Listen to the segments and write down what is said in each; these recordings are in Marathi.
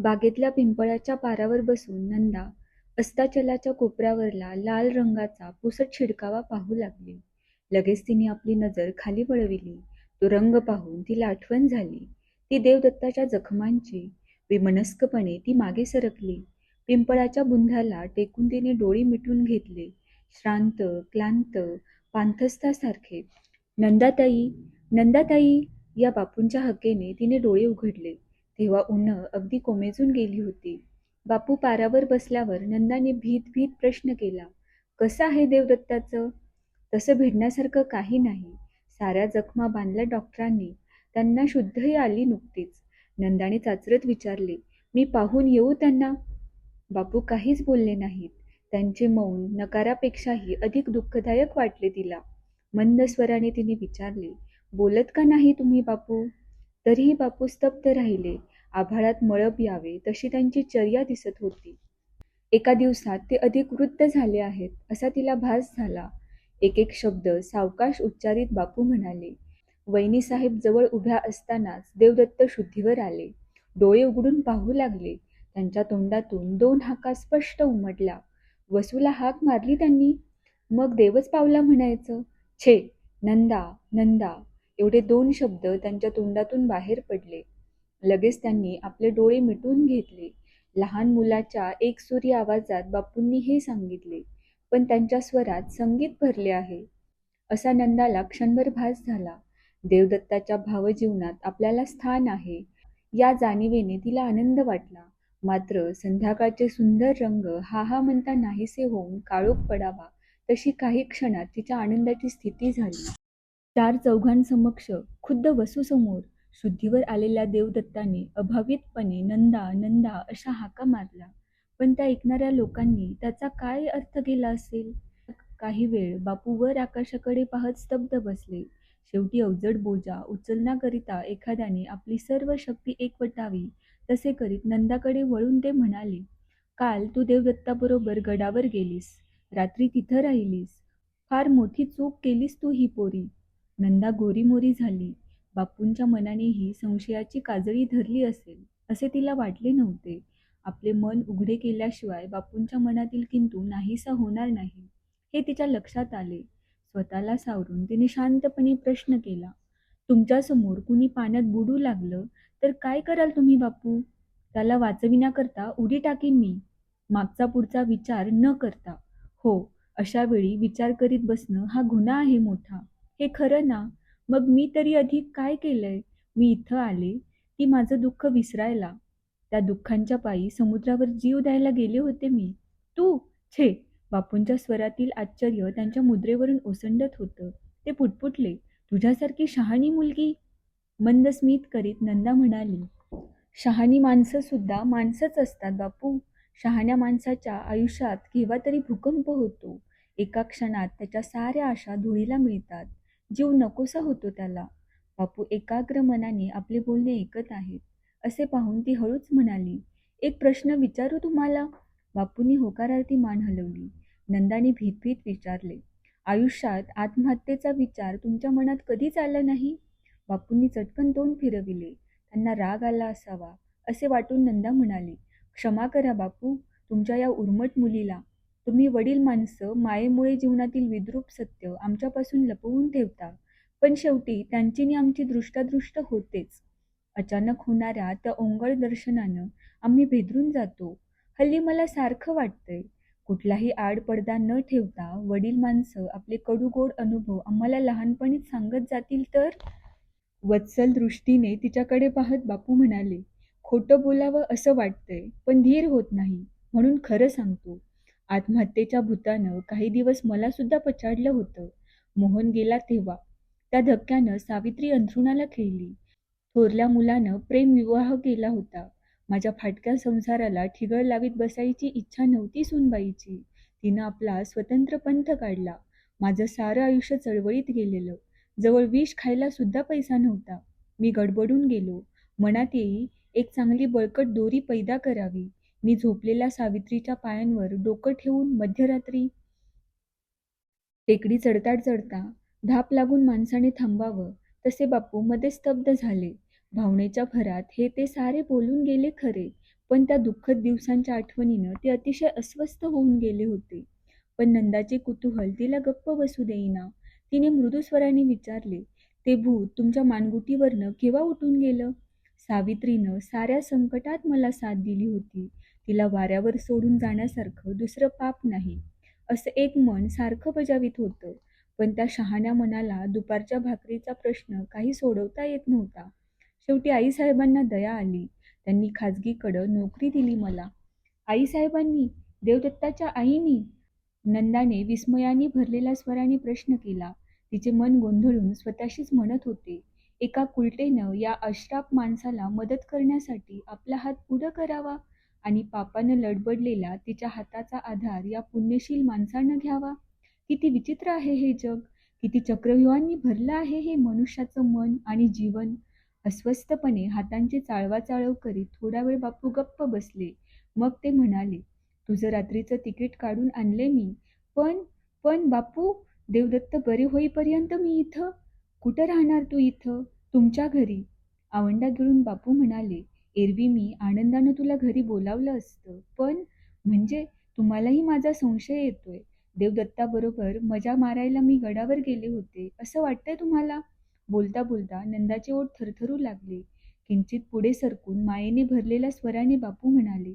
बागेतल्या पिंपळाच्या पारावर बसून नंदा अस्ताचलाच्या कोपऱ्यावरला लाल रंगाचा पुसट शिडकावा पाहू लागली. लगेच तिने आपली नजर खाली वळविली. तो रंग पाहून तिला आठवण झाली. ती देवदत्ताच्या जखमांची. विमनस्कपणे ती मागे सरकली. पिंपळाच्या बुंध्याला टेकून तिने डोळी मिटून घेतले. श्रांत क्लांत पांथस्तासारखे नंदाताई नंदाताई या बापूंच्या हकेने तिने डोळे उघडले. तेव्हा उन्ह अगदी कोमेजून गेली होती. बापू पारावर बसल्यावर नंदाने भीत भीत प्रश्न केला कसं आहे देवदत्ताचं? तसं भिडण्यासारखं काही नाही. साऱ्या जखमा बांधल्या डॉक्टरांनी. त्यांना शुद्धही आली नुकतीच. नंदाने चाचरत विचारले मी पाहून येऊ त्यांना? बापू काहीच बोलले नाहीत. त्यांचे मौन नकारापेक्षाही अधिक दुःखदायक वाटले तिला. मंद स्वराने तिने विचारले बोलत का नाही तुम्ही बापू? तरीही बापू स्तब्ध राहिले. आभाळात मळब यावे तशी त्यांची चर्या दिसत होती. एका दिवसात ते अधिक वृद्ध झाले आहेत असा तिला भास झाला. एक एक शब्द सावकाश उच्चारित बापू म्हणाले वैनीसाहेब जवळ उभ्या असतानाच देवदत्त शुद्धीवर आले. डोळे उघडून पाहू लागले. त्यांच्या तोंडातून दोन हाका स्पष्ट उमटला. वसूला हाक मारली त्यांनी. मग देवच पावला म्हणायचं छे नंदा नंदा. एवढे दोन शब्द त्यांच्या तोंडातून बाहेर पडले. लगेच त्यांनी आपले डोळे मिटून घेतले. लहान मुलाच्या एकसुरी आवाजात बापूंनी हे सांगितले पण त्यांच्या स्वरात संगीत भरले आहे. असा नंदाला क्षणभर भास झाला. देवदत्ताच्या भावजीवनात आपल्याला स्थान आहे. या जाणीवेने तिला आनंद वाटला. मात्र संध्याकाळचे सुंदर रंग हा हा म्हणता नाहीसे होऊन काळोख पडावा तशी काही क्षणात तिच्या आनंदाची स्थिती झाली. चार चौघांसमक्ष खुद्द वसूसमोर शुद्धीवर आलेल्या देवदत्ताने अभावितपणे नंदा नंदा अशा हाका मारला. पण त्या ऐकणाऱ्या लोकांनी त्याचा काय अर्थ केला असेल? काही वेळ बापू वर आकाशाकडे पाहत स्तब्ध बसले. शेवटी अवजड बोजा उचलण्याकरिता एखाद्याने आपली सर्व शक्ती एकवटावी तसे करीत नंदाकडे वळून ते म्हणाले काल तू देवदत्ताबरोबर गडावर गेलीस रात्री तिथं राहिलीस. फार मोठी चूक केलीस तू ही पोरी. नंदा गोरीमोरी झाली. बापूंच्या मनानेही संशयाची काजळी धरली असेल असे तिला वाटले नव्हते. आपले मन उघडे केल्याशिवाय बापूंच्या मनातील किंतु नाहीसा होणार नाही हे तिच्या लक्षात आले. स्वतःला सावरून तिने शांतपणे प्रश्न केला तुमच्यासमोर कुणी पाण्यात बुडू लागलं तर काय कराल तुम्ही बापू? त्याला वाचविण्याकरता उडी टाकीन मी. मागचा पुढचा विचार न करता. हो अशा वेळी विचार करीत बसणं हा गुन्हा आहे मोठा. हे खरं ना? मग मी तरी अधिक काय केलंय? मी इथं आले की माझं दुःख विसरायला. त्या दुःखांच्या पायी समुद्रावर जीव द्यायला गेले होते मी. तू? छे! बापूंच्या स्वरातील आश्चर्य त्यांच्या मुद्रेवरून ओसंडत होतं. ते पुटपुटले तुझ्यासारखी शहाणी मुलगी? मंद स्मित करीत नंदा म्हणाली शहाणी माणसं सुद्धा माणसंच असतात बापू. शहाण्या माणसाच्या आयुष्यात केव्हा तरी भूकंप होतो. एका क्षणात त्याच्या साऱ्या आशा धुळीला मिळतात. जीव नकोसा होतो त्याला. बापू एकाग्र मनाने आपले बोलणे ऐकत आहेत. असे पाहून ती हळूच म्हणाली एक प्रश्न विचारू तुम्हाला? बापूंनी होकारार्थी मान हलवली. नंदाने भीतभीत विचारले आयुष्यात आत्महत्येचा विचार तुमच्या मनात कधीच आला नाही? बापूंनी चटकन तोंड फिरविले त्यांना राग आला असावा असे वाटून नंदा म्हणाली क्षमा करा बापू तुमच्या या उर्मट मुलीला तुम्ही वडील माणसं मायेमुळे जीवनातील विद्रूप सत्य आमच्यापासून लपवून ठेवता. पण शेवटी त्यांची नि आमची दृष्टादृष्ट होतेच. अचानक होणाऱ्या त्या ओंगळ दर्शनानं आम्ही भेदरून जातो. हल्ली मला सारखं वाटतंय. कुठलाही आडपडदा न ठेवता वडील माणसं आपले कडूगोड अनुभव आम्हाला लहानपणीच सांगत जातील तर? वत्सल दृष्टीने तिच्याकडे पाहत बापू म्हणाले खोटं बोलावं असं वाटतंय पण धीर होत नाही म्हणून खरं सांगतो. आत्महत्येच्या भूतानं काही दिवस मला सुद्धा पछाडलं होतं. मोहन गेला तेव्हा. त्या धक्क्यानं सावित्री अंथरुणाला खेळली. थोरल्या मुलानं प्रेमविवाह केला होता. माझ्या फाटक्या संसाराला ठिगळ लावीत बसायची इच्छा नव्हती सुनबाईची. तिनं आपला स्वतंत्र पंथ काढला. माझं सारं आयुष्य चळवळीत गेलेलं. जवळ विष खायला सुद्धा पैसा नव्हता. मी गडबडून गेलो. मनात येई एक चांगली बळकट दोरी पैदा करावी. मी झोपलेल्या सावित्रीच्या पायांवर डोकं ठेवून मध्यरात्री टेकडी चढता चढता धाप लागून माणसाने थांबावं तसे बापू मध्ये स्तब्ध झाले. भावनेच्या भरात हे ते सारे बोलून गेले खरे पण त्या दुःखद दिवसांच्या आठवणीनं ते अतिशय अस्वस्थ होऊन गेले होते. पण नंदाचे कुतूहल तिला गप्प बसू देईना. तिने मृदुस्वराने विचारले ते भूत तुमच्या मानगुटीवरनं केव्हा उठून गेलं? सावित्रीनं साऱ्या संकटात मला साथ दिली होती. तिला वाऱ्यावर सोडून जाण्यासारखं दुसरं पाप नाही असं एक मन सारखं बजावित होतं. पण त्या शहाण्या मनाला दुपारच्या भाकरीचा प्रश्न काही सोडवता येत नव्हता. शेवटी आईसाहेबांना दया आली. त्यांनी खाजगीकडं नोकरी दिली मला. आईसाहेबांनी देवदत्ताच्या आईनी नंदाने विस्मयाने भरलेल्या स्वराने प्रश्न केला. तिचे मन गोंधळून स्वतःशीच म्हणत होते. एका कुलटेनं या अश्राप माणसाला मदत करण्यासाठी आपला हात पुढं करावा आणि पापानं लडबडलेला तिच्या हाताचा आधार या पुण्यशील माणसानं घ्यावा. किती विचित्र आहे हे जग. किती चक्रव्यूहांनी भरलं आहे हे मनुष्याचं मन आणि जीवन. अस्वस्थपणे हातांची चाळवाचाळव करीत थोडा वेळ बापू गप्प बसले. मग ते म्हणाले तुझं रात्रीचं तिकीट काढून आणले मी. पण पण बापू देवदत्त बरे होईपर्यंत मी इथं कुठं राहणार तू इथं? तुमच्या घरी? आवंडा गिळून बापू म्हणाले एरवी मी आनंदानं तुला घरी बोलावलं असतं. पण म्हणजे तुम्हालाही माझा संशय येतोय. देवदत्ताबरोबर मजा मारायला मी गडावर गेले होते. असं वाटतंय तुम्हाला? बोलता बोलता नंदाचे ओठ थरथरू लागले. किंचित पुढे सरकून मायेने भरलेल्या स्वराने बापू म्हणाले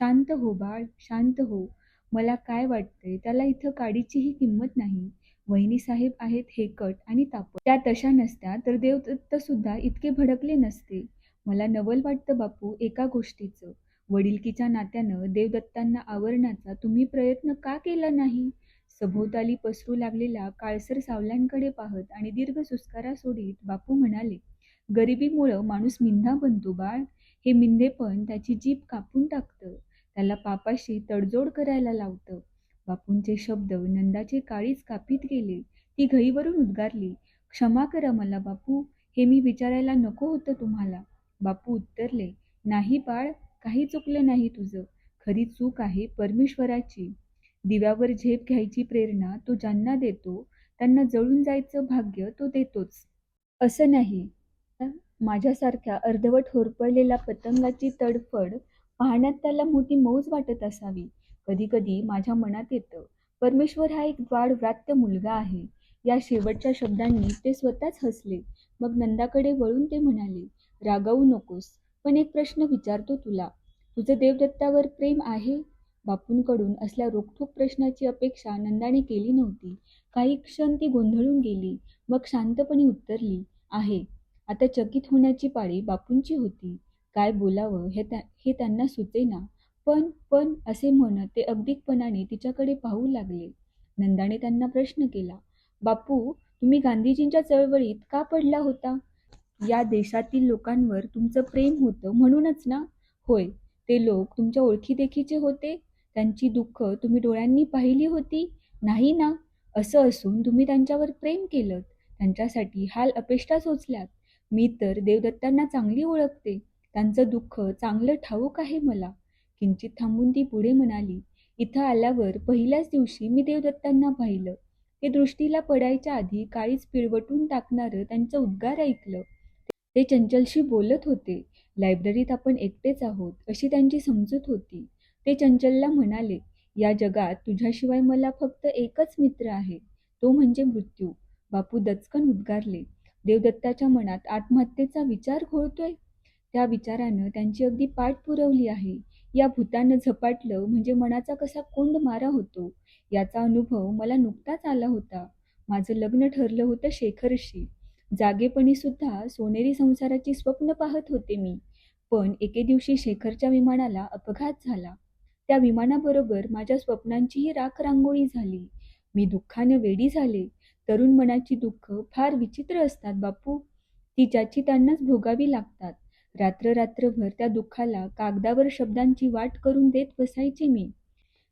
शांत हो बाळ शांत हो. मला काय वाटतंय त्याला इथं काडीचीही किंमत नाही. वहिनीसाहेब आहेत हे कट आणि तापट. त्या तशा नसत्या तर देवदत्त सुद्धा इतके भडकले नसते. मला नवल वाटतं बापू एका गोष्टीचं. वडिलकीच्या नात्यानं देवदत्तांना आवरण्याचा तुम्ही प्रयत्न का केला नाही? सभोवताली पसरू लागलेल्या काळसर सावल्यांकडे पाहत आणि दीर्घ सुस्कारा सोडीत बापू म्हणाले गरिबीमुळं माणूस मिंधा बनतो बाळ. हे मिंधेपण त्याची जीभ कापून टाकतं. त्याला पापाशी तडजोड करायला लावतं. बापूंचे शब्द नंदाचे काळीच कापीत गेले. ती घईवरून उद्गारली क्षमा करा मला बापू हे मी विचारायला नको होतं तुम्हाला. बापू उत्तरले नाही बाळ काही चुकलं नाही तुझं. खरी चूक आहे परमेश्वराची. दिव्यावर झेप घ्यायची प्रेरणा तो ज्यांना देतो त्यांना जळून जायचं भाग्य तो देतोच. असं नाही. माझ्यासारख्या अर्धवट होरपळलेल्या पतंगाची तडफड पाहण्यात त्याला मोठी मौज वाटत असावी. कधी कधी माझ्या मनात येतं परमेश्वर हा एक द्वाड व्रात्य मुलगा आहे. या शेवटच्या शब्दांनी ते स्वतःच हसले. मग नंदाकडे वळून ते म्हणाले रागावू नकोस पण एक प्रश्न विचारतो तुला. तुझं देवदत्तावर प्रेम आहे? बापूंकडून असल्या रोखठोक प्रश्नाची अपेक्षा नंदाने केली नव्हती. काही क्षण ती गोंधळून गेली मग शांतपणे उत्तरली आहे. आता चकित होण्याची पाळी बापूंची होती. काय बोलावं हे त्या हे त्यांना सुचेना. पण पण असे म्हणत ते अगदीपणाने तिच्याकडे पाहू लागले. नंदाने त्यांना प्रश्न केला बापू तुम्ही गांधीजींच्या चळवळीत का पडला होता? या देशातील लोकांवर तुमचं प्रेम होतं म्हणूनच ना? होय ते लोक तुमच्या ओळखीदेखीचे होते? त्यांची दुःख तुम्ही डोळ्यांनी पाहिली होती? नाही ना? असं असून तुम्ही त्यांच्यावर प्रेम केलं. त्यांच्यासाठी हाल अपेष्टा सोचल्यात. मी तर देवदत्तांना चांगली ओळखते. त्यांचं दुःख चांगलं ठाऊक आहे मला. किंचित थांबून ती पुढे म्हणाली इथं आल्यावर पहिल्याच दिवशी मी देवदत्तांना पाहिलं. ते दृष्टीला पडायच्या आधी काळीच पिळवटून टाकणारं त्यांचं उद्गार ऐकलं. ते चंचलशी बोलत होते लायब्ररीत आपण एकटेच आहोत अशी त्यांची समजूत होती. ते चंचलला म्हणाले या जगात तुझ्याशिवाय मला फक्त एकच मित्र आहे. तो म्हणजे मृत्यू. बापू दचकन उद्गारले देवदत्ताच्या मनात आत्महत्येचा विचार घोळतोय त्या विचारानं त्यांची अगदी पाठ पुरवली आहे. या भूतानं झपाटलं म्हणजे मनाचा कसा कोंड मारा होतो? याचा अनुभव मला नुकताच आला होता. माझं लग्न ठरलं होतं शेखरशी. जागेपणी सुद्धा सोनेरी संसाराची स्वप्न पाहत होते मी. पण एके दिवशी शेखरच्या विमानाला अपघात झाला. त्या विमानाबरोबर माझ्या स्वप्नांचीही राख रांगोळी झाली. मी दुःखानं वेडी झाले. तरुण मनाची दुःख फार विचित्र असतात बापू. ती ज्याची त्यांनाच भोगावी लागतात. रात्र रात्रभर त्या दुःखाला कागदावर शब्दांची वाट करून देत बसायचे मी.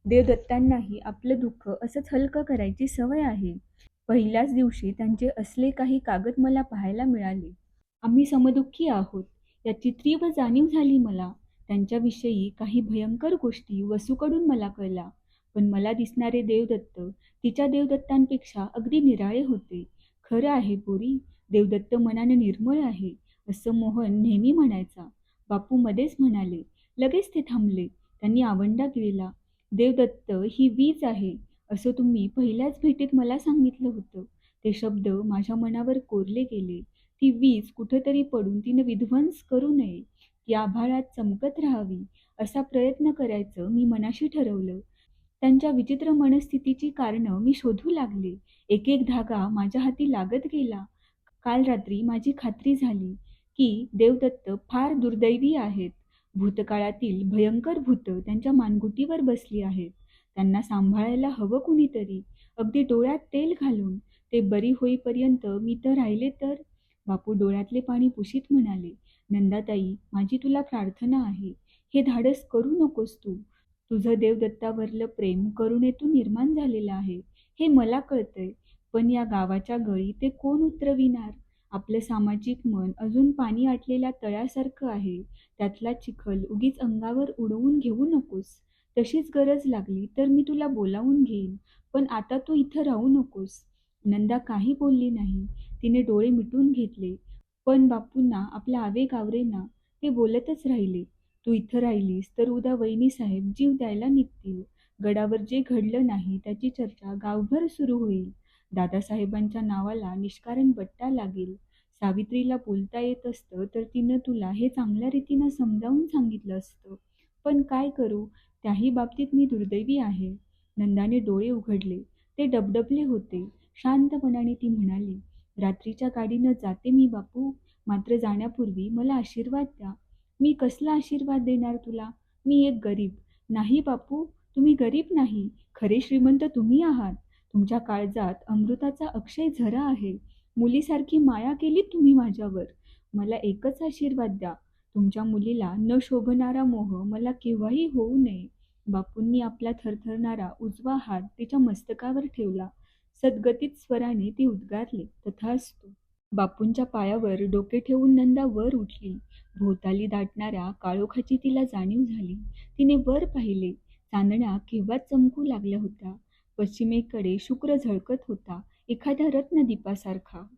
देवदत्तांनाही आपलं दुःख असंच हलकं करायची सवय आहे. पहिल्याच दिवशी त्यांचे असले काही कागद मला पाहायला मिळाले. आम्ही समदुःखी आहोत. याची तीव्र जाणीव झाली मला. त्यांच्याविषयी काही भयंकर गोष्टी वसूकडून मला कळल्या. पण मला दिसणारे देवदत्त तिच्या देवदत्तांपेक्षा अगदी निराळे होते. खरं आहे पोरी देवदत्त मनाने निर्मळ आहे. असं मोहन नेहमी म्हणायचा. बापू मध्येच म्हणाले लगेच ते थांबले. त्यांनी आवंडा गिळला देवदत्त ही वीज आहे. असं तुम्ही पहिल्याच भेटीत मला सांगितलं होतं. ते शब्द माझ्या मनावर कोरले गेले. ती वीज कुठंतरी पडून तिनं विध्वंस करू नये. ती आभाळात चमकत राहावी. असा प्रयत्न करायचं मी मनाशी ठरवलं. त्यांच्या विचित्र मनस्थितीची कारणं मी शोधू लागले. एक एक धागा माझ्या हाती लागत गेला. काल रात्री माझी खात्री झाली. की देवदत्त फार दुर्दैवी आहेत. भूतकाळातील भयंकर भूतं त्यांच्या मानगुटीवर बसली आहेत. त्यांना सांभाळायला हवं कुणीतरी. अगदी डोळ्यात तेल घालून ते बरी होईपर्यंत मी तर राहिले तर? बापू डोळ्यातले पाणी पुशीत म्हणाले नंदाताई माझी तुला प्रार्थना आहे. हे धाडस करू नकोस तू. तुझं देवदत्तावरलं प्रेम करुणेतून निर्माण झालेलं आहे. हे मला कळतंय. पण या गावाच्या गळी ते कोण उतरविणार? आपलं सामाजिक मन अजून पाणी आटलेल्या तळ्यासारखं आहे. त्यातला चिखल उगीच अंगावर उडवून घेऊ नकोस. तशीच गरज लागली तर मी तुला बोलावून घेईन पण आता तू इथं राहू नकोस. नंदा काही बोलली नाही. तिने डोळे मिटून घेतले. पण बापूंना आपला आवेग आवरेना ते बोलतच राहिले. तू इथं राहिलीस तर उद्या वहिनी साहेब जीव द्यायला निघतील. गडावर जे घडलं नाही त्याची चर्चा गावभर सुरू होईल. दादासाहेबांच्या नावाला निष्कारण बट्टा लागेल. सावित्रीला बोलता येत असतं तर तिनं तुला हे चांगल्या रीतीनं समजावून सांगितलं असतं. पण काय करू? त्याही बाबतीत मी दुर्दैवी आहे. नंदाने डोळे उघडले. ते डबडबले होते. शांतपणाने ती म्हणाली रात्रीच्या गाडीनं जाते मी बापू. मात्र जाण्यापूर्वी मला आशीर्वाद द्या. मी कसला आशीर्वाद देणार तुला? मी एक गरीब. नाही बापू. तुम्ही गरीब नाही. खरे श्रीमंत तुम्ही आहात. तुमच्या काळजात अमृताचा अक्षय झरा आहे. मुलीसारखी माया केली तुम्ही माझ्यावर. मला एकच आशीर्वाद द्या. तुमच्या मुलीला न शोभणारा मोह मला केव्हाही होऊ नये. बापूंनी आपला थरथरणारा उजवा हात तिच्या मस्तकावर ठेवला. सद्गतीत स्वराने ती उद्गारले. तथास्तु बापूंच्या पायावर डोके ठेवून नंदा वर उठली. भोवताली दाटणाऱ्या काळोखाची तिला जाणीव झाली. तिने वर पाहिले. चांदण्या केव्हाच चमकू लागल्या होत्या? पश्चिमेकडे शुक्र झळकत होता. एखाद्या रत्नदीपासारखा.